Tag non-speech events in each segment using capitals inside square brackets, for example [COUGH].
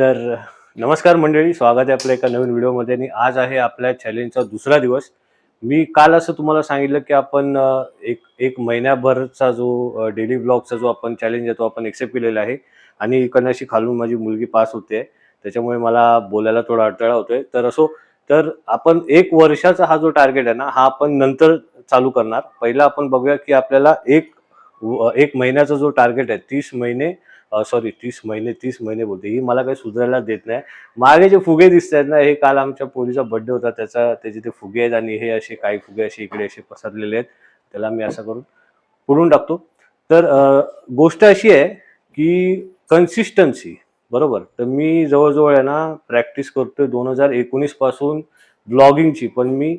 तर नमस्कार मंडळी स्वागत आहे आपल्या एका नवीन व्हिडिओमध्ये. आणि आज आहे आपल्या चॅलेंजचा दुसरा दिवस. मी काल असं तुम्हाला सांगितलं की आपण एक एक महिन्याभरचा जो डेली ब्लॉगचा जो आपण चॅलेंज आहे तो आपण एक्सेप्ट केलेला आहे. आणि इकडनाशी खालून माझी मुलगी पास होते. त्याच्यामुळे मला बोलायला थोडा अडथळा होतोय. तर असो तर आपण एक वर्षाचा हा जो टार्गेट आहे ना हा आपण नंतर चालू करणार. पहिला आपण बघूया की आपल्याला एक व- एक महिन्याचा जो टार्गेट आहे तीस महिने सॉरी तीस महिने तीस महिने बोलते. ही मला काही सुधारायला देत नाही. मागे जे फुगे दिसत आहेत ना हे काल आमच्या पोलीचा बड्डे होता. त्याचा त्याचे ते फुगे आहेत आणि हे असे काही फुगे असे इकडे असे पसरलेले आहेत. त्याला मी असं करून पुढून टाकतो. तर गोष्ट अशी आहे की कन्सिस्टन्सी बरोबर? तर मी जवळजवळ आहे ना प्रॅक्टिस करतोय दोन हजार एकोणीसपासून ब्लॉगिंगची पण मी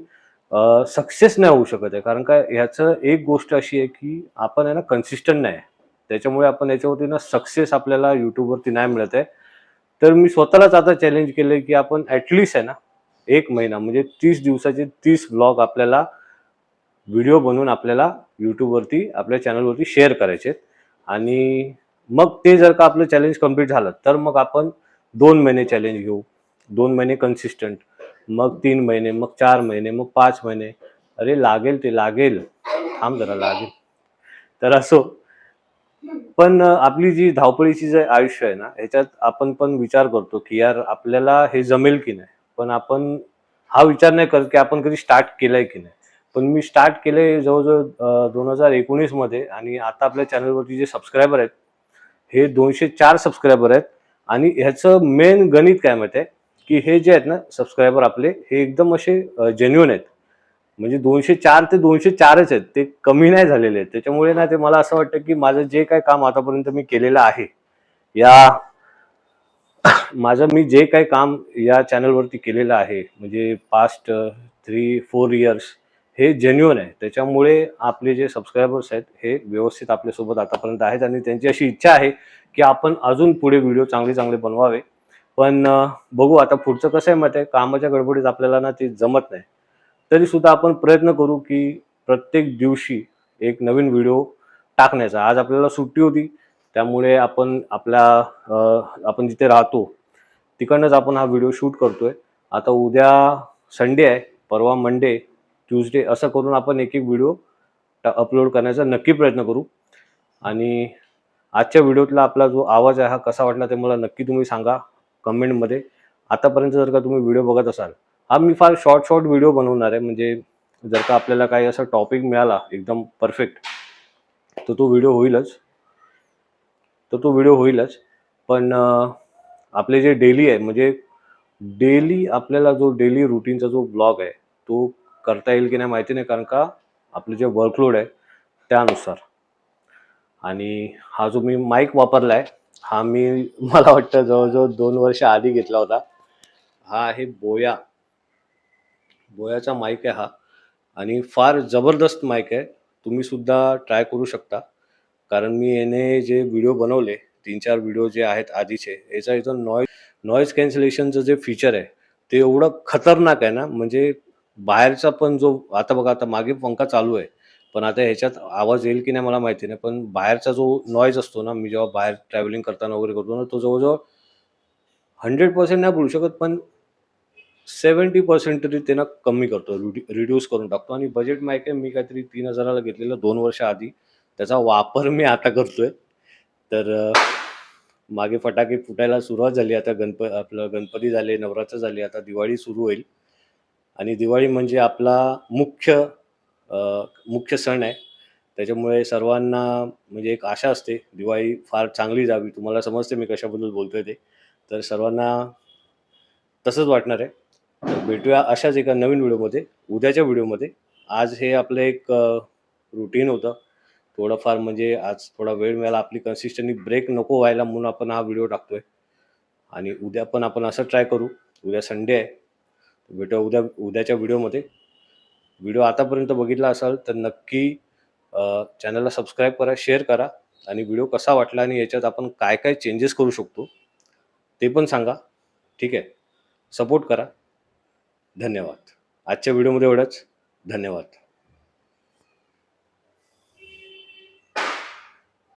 सक्सेस नाही होऊ शकत आहे. कारण का ह्याचं एक गोष्ट अशी आहे की आपण आहे ना कन्सिस्टंट नाही आहे. त्याच्यामुळे आपण याच्यावरती ना सक्सेस आपल्याला युट्यूबवरती नाही मिळत आहे. तर मी स्वतःलाच आता चॅलेंज केलं की आपण ॲटलिस्ट आहे ना एक महिना म्हणजे तीस दिवसाचे तीस ब्लॉग आपल्याला व्हिडिओ बनवून आपल्याला यूट्यूबवरती आपल्या चॅनलवरती शेअर करायचे आहेत. आणि मग ते जर का आपलं चॅलेंज कंप्लीट झालं तर मग आपण दोन महिने चॅलेंज घेऊ. दोन महिने कन्सिस्टंट मग तीन महिने मग चार महिने मग पाच महिने. अरे लागेल ते लागेल. थांब जरा लागेल. तर असो. पण आपली जी धावपळीची जे आयुष्य आहे ना ह्याच्यात आपण पण विचार करतो की यार आपल्याला हे जमेल की नाही? पण आपण हा विचार नाही करत की आपण कधी स्टार्ट केलंय की नाही? पण मी स्टार्ट केले जवळजवळ दोन हजार एकोणीसमध्ये आणि आता आपल्या चॅनलवरती जे सबस्क्रायबर आहेत हे दोनशे चार सबस्क्रायबर आहेत आणि ह्याचं मेन गणित काय माहिती आहे? की हे जे आहेत ना सबस्क्रायबर आपले हे एकदम असे जेन्युन आहेत. म्हणजे दोनशे चार ते दोनशे चारच आहेत. ते कमी नाही झालेले आहेत. त्याच्यामुळे ना ते मला असं वाटतं की माझं जे काही काम आतापर्यंत मी केलेलं आहे या माझं मी जे काही काम या चॅनलवरती केलेलं आहे म्हणजे पास्ट थ्री फोर इयर्स हे जेन्युअन आहे. त्याच्यामुळे आपले जे सबस्क्रायबर्स आहेत हे व्यवस्थित आपल्यासोबत आतापर्यंत आहेत आणि त्यांची अशी इच्छा आहे की आपण अजून पुढे व्हिडिओ चांगले चांगले बनवावे. पण बघू आता पुढचं कसं आहे मत आहे? कामाच्या गडबडीत आपल्याला ना ते जमत नाही. तरी सुद्धा आपण प्रयत्न करू की प्रत्येक दिवशी एक नवीन व्हिडिओ टाकण्याचा. आज आपल्याला सुट्टी होती त्यामुळे आपण आपल्या आपण जिथे राहतो तिकडनंच आपण हा व्हिडिओ शूट करतोय. आता उद्या संडे आहे परवा मंडे ट्यूजडे असं करून आपण एक एक व्हिडिओ अपलोड करण्याचा नक्की प्रयत्न करू. आणि आजच्या व्हिडिओतला आपला जो आवाज आहे हा कसा वाटला ते मला नक्की तुम्ही सांगा कमेंटमध्ये. आतापर्यंत जर का तुम्ही व्हिडिओ बघत असाल हा मी फार शॉर्ट शॉर्ट व्हिडिओ बनवणार आहे. म्हणजे जर का आपल्याला काही असा टॉपिक मिळाला एकदम परफेक्ट तर तो व्हिडिओ होईलच. तर तो व्हिडिओ होईलच. पण आपले जे डेली आहे म्हणजे डेली आपल्याला जो डेली रुटीनचा जो ब्लॉग आहे तो करता येईल की नाही माहिती नाही कारण का आपलं जे वर्कलोड आहे त्यानुसार. आणि हा जो मी माईक वापरला आहे हा मी [LAUGHS] मला वाटतं जवळजवळ दोन वर्ष आधी घेतला होता. हा आहे बोया. बोयाचा माईक आहे हा. आणि फार जबरदस्त माईक आहे. तुम्ही सुद्धा ट्राय करू शकता. कारण मी याने जे व्हिडिओ बनवले तीन चार व्हिडिओ जे आहेत आधीचे याचा इथं नॉईज नॉईज कॅन्सलेशनचं जे फीचर आहे ते एवढं खतरनाक आहे ना. म्हणजे बाहेरचा पण जो आता बघा आता मागे पंखा चालू आहे. पण आता ह्याच्यात आवाज येईल की नाही मला माहिती नाही. पण बाहेरचा जो नॉईज असतो ना मी जेव्हा बाहेर ट्रॅव्हलिंग करताना वगैरे करतो ना तो जवळजवळ हंड्रेड पर्सेंट नाही बोलू शकत. पण सेवन्टी पर्सेंट तरी त्यांना कमी करतो रिड्यूस करून टाकतो. आणि बजेट माईक आहे मी काहीतरी तीन हजाराला घेतलेलं दोन वर्षाआधी त्याचा वापर मी आता करतोय. तर मागे फटाके फुटायला सुरुवात झाली. आता गणप आपलं गणपती झाले नवरात्र झाले आता दिवाळी सुरू होईल. आणि दिवाळी म्हणजे आपला मुख्य मुख्य सण आहे. त्याच्यामुळे सर्वांना म्हणजे एक आशा असते दिवाळी फार चांगली जावी. तुम्हाला समजते मी कशाबद्दल बोलतोय ते. तर सर्वांना तसंच वाटणार आहे. तर भेटूया अशाच एका नवीन व्हिडिओमध्ये उद्याच्या व्हिडिओमध्ये. आज हे आपलं एक रुटीन होतं. थोडंफार म्हणजे आज थोडा वेळ मिळाला आपली कन्सिस्टंटली ब्रेक नको व्हायला म्हणून आपण हा व्हिडिओ टाकतोय. आणि उद्या पण आपण असं ट्राय करू. उद्या संडे आहे. भेटूया उद्या उद्याच्या व्हिडिओमध्ये. व्हिडिओ आतापर्यंत बघितला असाल तर नक्की चॅनलला सबस्क्राईब करा शेअर करा. आणि व्हिडिओ कसा वाटला आणि याच्यात आपण काय काय चेंजेस करू शकतो ते पण सांगा. ठीक आहे? सपोर्ट करा. धन्यवाद. आजच्या व्हिडिओमध्ये एवढंच. धन्यवाद.